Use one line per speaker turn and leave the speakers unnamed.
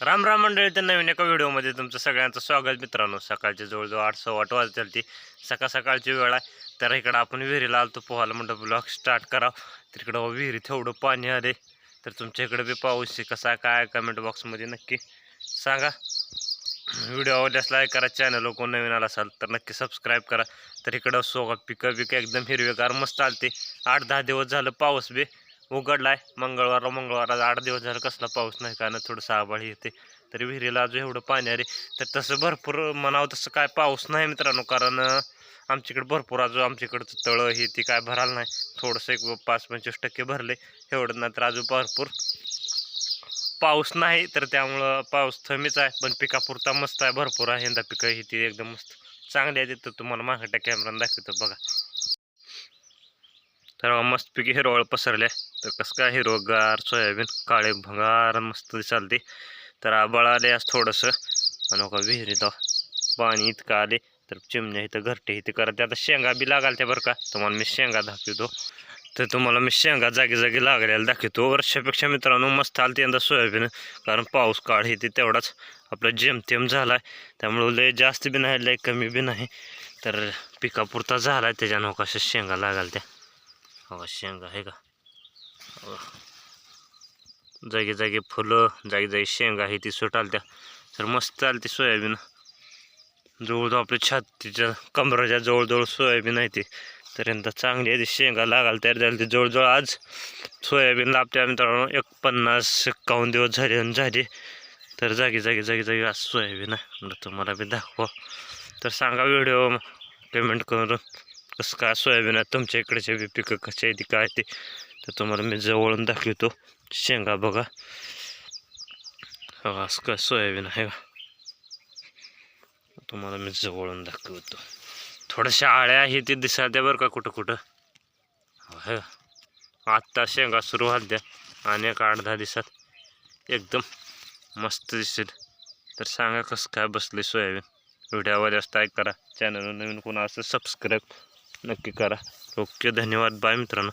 राम राम मंडळी तर नवीन एका व्हिडिओमध्ये तुमचं सगळ्यांचं स्वागत. मित्रांनो सकाळचे जवळजवळ आठ सव्वा आठ वाजता ती सकाळ सकाळची वेळ आहे. तर इकडं आपण विहिरीला आलतो. पोहायला म्हणतो ब्लॉग स्टार्ट करावं. तिकडं विहिरीत एवढं पाणी आले तर तुमच्या इकडं बी पाऊस आहे. कसा काय कमेंट बॉक्समध्ये नक्की सांगा. व्हिडिओ आवडल्यास लाईक करा. चॅनल कोण नवीन आला असाल तर नक्की सबस्क्राईब करा. तर इकडं सोगा पिकं बिकं एकदम हिरवेगार मस्त आलते. आठ दहा दिवस झालं पाऊस बी. उघडलाय. मंगळवार मंगळवार आज आठ दिवस झालं कसला पाऊस नाही का ना थोडंसं आबाळ येते. तरी विहिरीला अजून एवढं पाणी आले तर तसं भरपूर म्हणावं तसं काय पाऊस नाही मित्रांनो कारण आमच्याकडे भरपूर अजून आमच्याकडचं तळं हे ती काय भरायला नाही. थोडंसं एक पाच पंचवीस टक्के भरले. एवढं नाही तर अजून भरपूर पाऊस नाही तर त्यामुळं पाऊस थमीच आहे. पण पिकापुरता मस्त आहे भरपूर आहे. यंदा पिकं ही ती एकदम मस्त चांगली आहे तिथं तुम्हाला मागच्या कॅमेरानं दाखवतो बघा. तर मस्तपैकी हिरवळ पसरले. तर कसं काय हिरवगार सोयाबीन काळे भंगार मस्त चालते. तर आबाळ आले आज थोडंसं. आणि का विहिरीला पाणी इतकं आले तर चिमण्या इथं घरटे इथे करत आता शेंगा बी लागाल त्या बरं का. तुम्हाला मी शेंगा दाखवतो. तर तुम्हाला मी शेंगा जागी जागी लागलेला दाखवतो. वर्षापेक्षा मित्रांनो मस्त आलते यंदा सोयाबीन. कारण पाऊस काळ हे ते तेवढाच. आपला जेमतेम झाला आहे त्यामुळं लय जास्त बी नाही लय कमी बी नाही. तर पिकापुरता झाला आहे त्याच्यानं हो, कशा शेंगा लागाल त्या हो शेंगा आहे का? हो. जागे फुलं जागे जागे शेंगा आहे ती सुटाल त्या. तर मस्त चालते सोयाबीन. जवळजवळ आपल्या छातीच्या कमराच्या जवळजवळ सोयाबीन आहे ती. तर यंदा चांगली आहे ती शेंगा लागायला तयार झाली ती. जवळजवळ आज सोयाबीन लाभते मित्रांनो. एक पन्नास एकावन्न दिवस झाले आणि झाले. तर जागी जागी जागी जागी आज सोयाबीन आहे. म्हणलं तुम्हाला बी दाखवा. तर सांगा व्हिडिओ पेमेंट करून. कसं काय सोयाबीन आहे? तुमच्या इकडचे बी पिकं कसे आहे ती काय ते? तर तुम्हाला मी जवळून दाखवतो. शेंगा बघा. हो असं काय सोयाबीन आहे का? तुम्हाला मी जवळून दाखवतो. थोड्याशा आळ्या आहे ते दिसायला बरं का कुठं कुठं? हो आत्ता शेंगा सुरू द्या. आणि एक आठ दहा दिवसात एकदम मस्त दिसेल. तर सांगा कसं काय बसले सोयाबीन? व्हिडिओवर जास्त लाईक करा. चॅनल नवीन कोणा असं सबस्क्राईब नक्की करा. ओके धन्यवाद. बाय मित्रांनो.